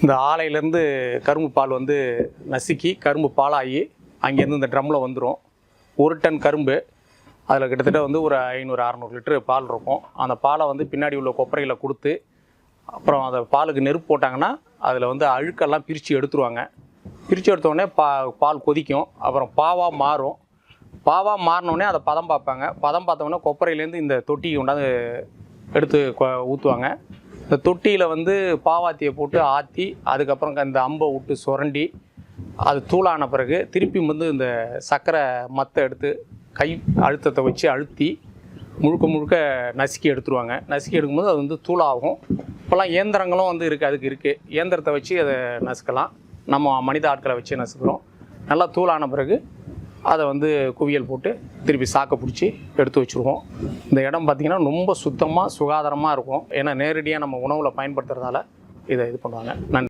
இந்த ஆலையிலேருந்து கரும்பு பால் வந்து நசுக்கி கரும்பு பாலாகி அங்கேருந்து இந்த ட்ரம்மில் வந்துடும் ஒரு டன் கரும்பு. அதில் கிட்டத்தட்ட வந்து ஒரு ஐநூறு அறநூறு லிட்டரு பால் இருக்கும். அந்த பாலை வந்து பின்னாடி உள்ள கொப்பரையில் கொடுத்து அப்புறம் அந்த பாலுக்கு நெருப்பு போட்டாங்கன்னா அதில் வந்து அழுக்கெல்லாம் பிரித்து எடுத்துருவாங்க. பிரித்து எடுத்தோடனே பா பால் கொதிக்கும். அப்புறம் பாவாக மாறும். பாவாக மாறினோடனே அதை பதம் பார்ப்பாங்க. பதம் பார்த்தோன்னே கொப்பரையிலேருந்து இந்த தொட்டிக்கு கொண்டாந்து எடுத்து கொ- ஊற்றுவாங்க இந்த தொட்டியில் வந்து பாவாத்தியை போட்டு ஆற்றி அதுக்கப்புறம் இந்த அம்பை விட்டு சுரண்டி அது தூளான பிறகு திருப்பி வந்து இந்த சர்க்கரை மத்தை எடுத்து கை அழுத்தத்தை வச்சு அழுத்தி முழுக்க முழுக்க நசுக்கி எடுத்துருவாங்க. நசுக்கி எடுக்கும்போது அது வந்து தூளாகும். இப்போல்லாம் இயந்திரங்களும் வந்து இருக்குது அதுக்கு இருக்குது இயந்திரத்தை வச்சு அதை நசுக்கலாம். நம்ம மனித ஆட்களை வச்சு நசுக்கிறோம். நல்லா தூளான பிறகு அதை வந்து குவியல் போட்டு திருப்பி சாக்கை பிடிச்சி எடுத்து வச்சுருவோம். இந்த இடம் பார்த்திங்கன்னா ரொம்ப சுத்தமாக சுகாதாரமாக இருக்கும். ஏன்னா நேரடியாக நம்ம உணவில் பயன்படுத்துறதால இதை இது பண்ணுவாங்க. நன்றி.